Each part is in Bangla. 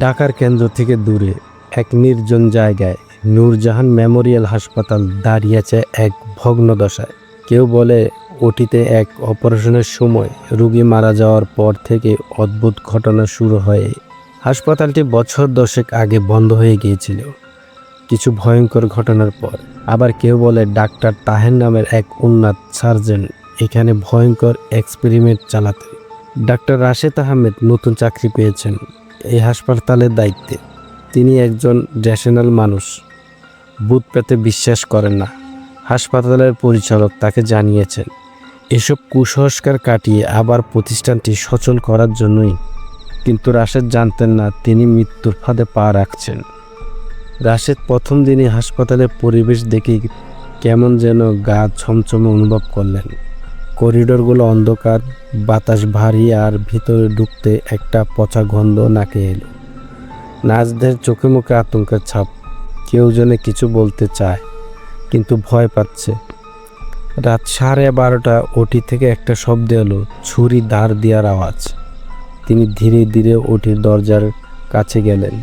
ঢাকার কেন্দ্র থেকে দূরে এক নির্জন জায়গায় নূরজাহান মেমোরিয়াল হাসপাতাল দাঁড়িয়ে আছে এক ভগ্ন দশায় কেউ বলে ওটিতে এক অপারেশনের সময় রোগী মারা যাওয়ার পর থেকে অদ্ভুত ঘটনা শুরু হয়। হাসপাতালটি বছর দশেক আগে বন্ধ হয়ে গিয়েছিল। কিছু ভয়ঙ্কর ঘটনার পর আবার কেউ বলে ডাক্তার তাহের নামের এক উন্নাত সার্জন এখানে ভয়ঙ্কর এক্সপেরিমেন্ট চালাতেন। ডাক্তার রাশেদ আহমেদ নতুন চাকরি পেয়েছেন। এই হাসপাতালের দায়িত্বে। তিনি একজন রেশনাল মানুষ। ভূত পেতে বিশ্বাস করেন না। হাসপাতালের পরিচালক তাকে জানিয়েছেন, এসব কুসংস্কার কাটিয়ে আবার প্রতিষ্ঠানটি সচল করার জন্যই। কিন্তু রাশেদ জানতেন না তিনি মৃত্যুর ফাঁদে পা রাখছেন। রাশেদ প্রথম দিনই হাসপাতালের পরিবেশ দেখে কেমন যেন গা ছমছমে অনুভব করলেন। করিডোরগুলো অন্ধকার, বাতাস ভারী আর ভিতরে ঢুকতে একটা পচা গন্ধ নাকে এলো। নাচদের চোখে মুখে আতঙ্কের ছাপ। কেউ যেন কিছু বলতে চায়, কিন্তু ভয় পাচ্ছে। রাত সাড়ে বারোটা ওটি থেকে একটা শব্দ এলো, ছুরি দাঁড় দেওয়ার আওয়াজ। তিনি ধীরে ধীরে ওটির দরজার কাছে গেলেন।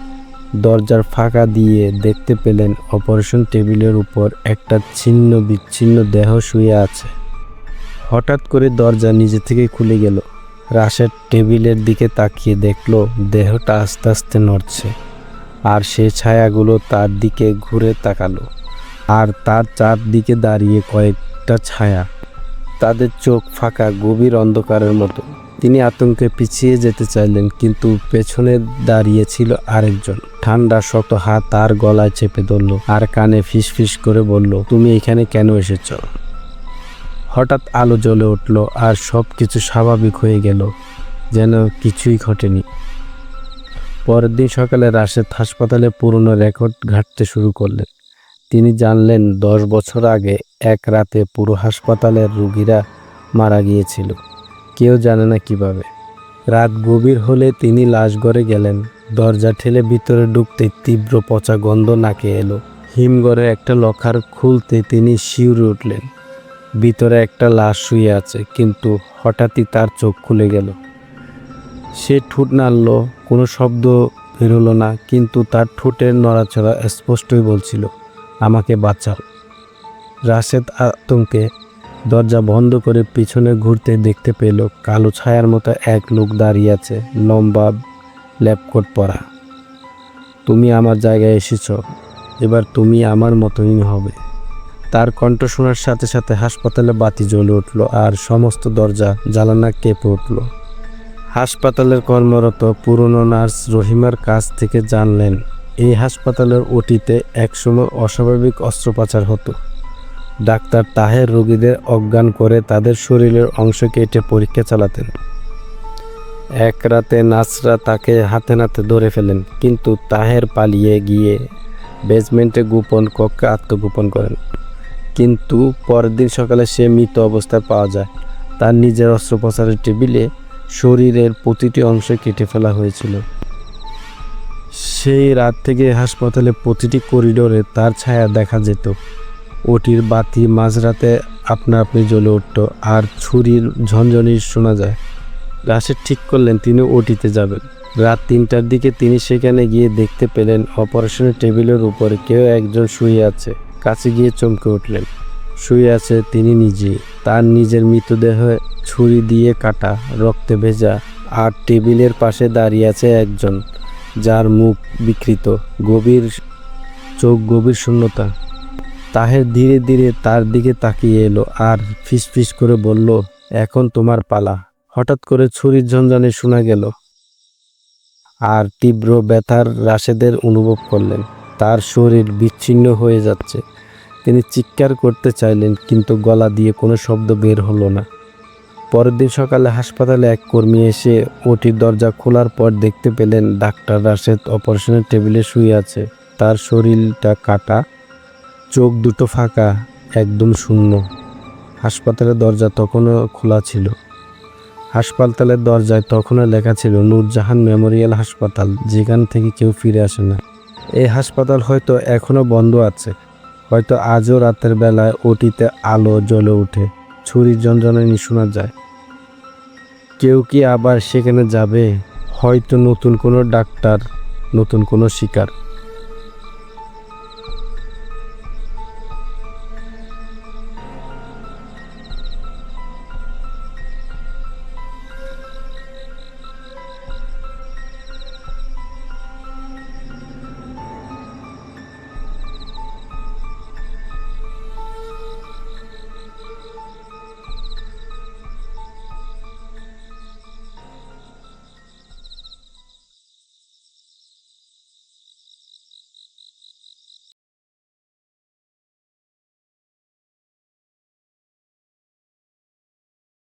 দরজার ফাঁকা দিয়ে দেখতে পেলেন অপারেশন টেবিলের উপর একটা ছিন্ন বিচ্ছিন্ন দেহ শুয়ে আছে। হঠাৎ করে দরজা নিজে থেকে খুলে গেল। রাশের টেবিলের দিকে তাকিয়ে দেখল, দেহটা আস্তে আস্তে নড়ছে, আর সে ছায়াগুলো তার দিকে ঘুরে তাকালো, আর তার চারদিকে দাঁড়িয়ে কয়েকটা ছায়া। তাদের চোখ ফাঁকা, গভীর অন্ধকারের মতো। তিনি আতঙ্কে পিছিয়ে যেতে চাইলেন, কিন্তু পেছনে দাঁড়িয়ে ছিল আরেকজন। ঠান্ডা শক্ত হাত তার গলায় চেপে ধরল, আর কানে ফিস ফিস করে বলল, তুমি এখানে কেন এসেছ? হঠাৎ আলো জ্বলে উঠল আর সব কিছু স্বাভাবিক হয়ে গেল, যেন কিছুই ঘটেনি। পরের দিন সকালে রাশেদ হাসপাতালে পুরনো রেকর্ড ঘাঁটতে শুরু করলেন। তিনি জানলেন, দশ বছর আগে এক রাতে পুরো হাসপাতালের রুগীরা মারা গিয়েছিল। কেউ জানে না কীভাবে। রাত গভীর হলে তিনি লাশ ঘরে গেলেন। দরজা ঠেলে ভিতরে ঢুকতে তীব্র পচা গন্ধ নাকে এলো। হিমঘরে একটা লখার খুলতে তিনি শিউরে উঠলেন। ভিতরে একটা লাশ শুয়ে আছে, কিন্তু হঠাৎই তার চোখ খুলে গেল। সে ঠোঁট নাড়ল, কোনো শব্দ বেরোলো না, কিন্তু তার ঠোঁটের নড়াচড়া স্পষ্টই বলছিল, আমাকে বাঁচাও। রাশেদ আতঙ্কে দরজা বন্ধ করে পিছনে ঘুরতে দেখতে পেল, কালো ছায়ার মতো এক লোক দাঁড়িয়ে আছে, লম্বা ল্যাপকোট পরা। তুমি আমার জায়গায় এসেছ, এবার তুমি আমার মতনই হবে। তার কণ্ঠ শোনার সাথে সাথে হাসপাতালে বাতি জ্বলে উঠল আর সমস্ত দরজা জ্বালানা কেঁপে উঠল। হাসপাতালের কর্মরত পুরনো নার্স রহিমার কাছ থেকে জানলেন, এই হাসপাতালের ওটিতে একসময় অস্বাভাবিক অস্ত্রোপচার হতো। ডাক্তার তাহের রোগীদের অজ্ঞান করে তাদের শরীরের অংশ কেটে পরীক্ষা চালাতেন। এক রাতে নার্সরা তাকে হাতে নাতে ধরে ফেলেন, কিন্তু তাহের পালিয়ে গিয়ে বেসমেন্টে গোপন কক্ষে আত্মগোপন করেন। কিন্তু পরের দিন সকালে সে মৃত অবস্থায় পাওয়া যায়। তার নিজের অস্ত্রোপচারের টেবিলে শরীরের প্রতিটি অংশ কেটে ফেলা হয়েছিল। সেই রাত থেকে হাসপাতালে প্রতিটি করিডোরে তার ছায়া দেখা যেত। ওটির বাতি মাঝরাতে আপনা আপনি জ্বলে উঠত আর ছুরির ঝনঝনি শোনা যায়। রাশেদ ঠিক করলেন তিনি ওটিতে যাবেন। রাত তিনটার দিকে তিনি সেখানে গিয়ে দেখতে পেলেন অপারেশনের টেবিলের উপরে কেউ একজন শুয়ে আছে। কাছে গিয়ে চমকে উঠলেন। শুয়ে আছে তিনি নিজে। তার নিজের মৃতদেহ ছুরি দিয়ে কাটা, রক্তে ভেজা, আর টেবিলের পাশে দাঁড়িয়ে আছে একজন, যার মুখ বিকৃত, গভীর চোখ গভীর শূন্যতা। তাহের ধীরে ধীরে তার দিকে তাকিয়ে এলো আর ফিস ফিস করে বলল, এখন তোমার পালা। হঠাৎ করে ছুরির ঝঞ্ঝানে শোনা গেল, আর তীব্র ব্যথার রাশেদের অনুভব করলেন। তার শরীর বিচ্ছিন্ন হয়ে যাচ্ছে। তিনি চিৎকার করতে চাইলেন, কিন্তু গলা দিয়ে কোনো শব্দ বের হলো না। পরের দিন সকালে হাসপাতালে এক কর্মী এসে ওটির দরজা খোলার পর দেখতে পেলেন, ডাক্তার রাশেদ অপারেশনের টেবিলে শুয়ে আছে। তার শরীরটা কাটা, চোখ দুটো ফাঁকা, একদম শূন্য। হাসপাতালের দরজা তখনও খোলা ছিল। হাসপাতালের দরজায় তখনও লেখা ছিল, নূরজাহান মেমোরিয়াল হাসপাতাল, যেখান থেকে কেউ ফিরে আসে না। এই হাসপাতাল হয়তো এখনও বন্ধ আছে। হয়তো আজও রাতের বেলায় ওটিতে আলো জ্বলে ওঠে, ছুরির যন্ত্রণায় শোনা যায়। কেউ কি আবার সেখানে যাবে? হয়তো নতুন কোনো ডাক্তার, নতুন কোনো শিকার।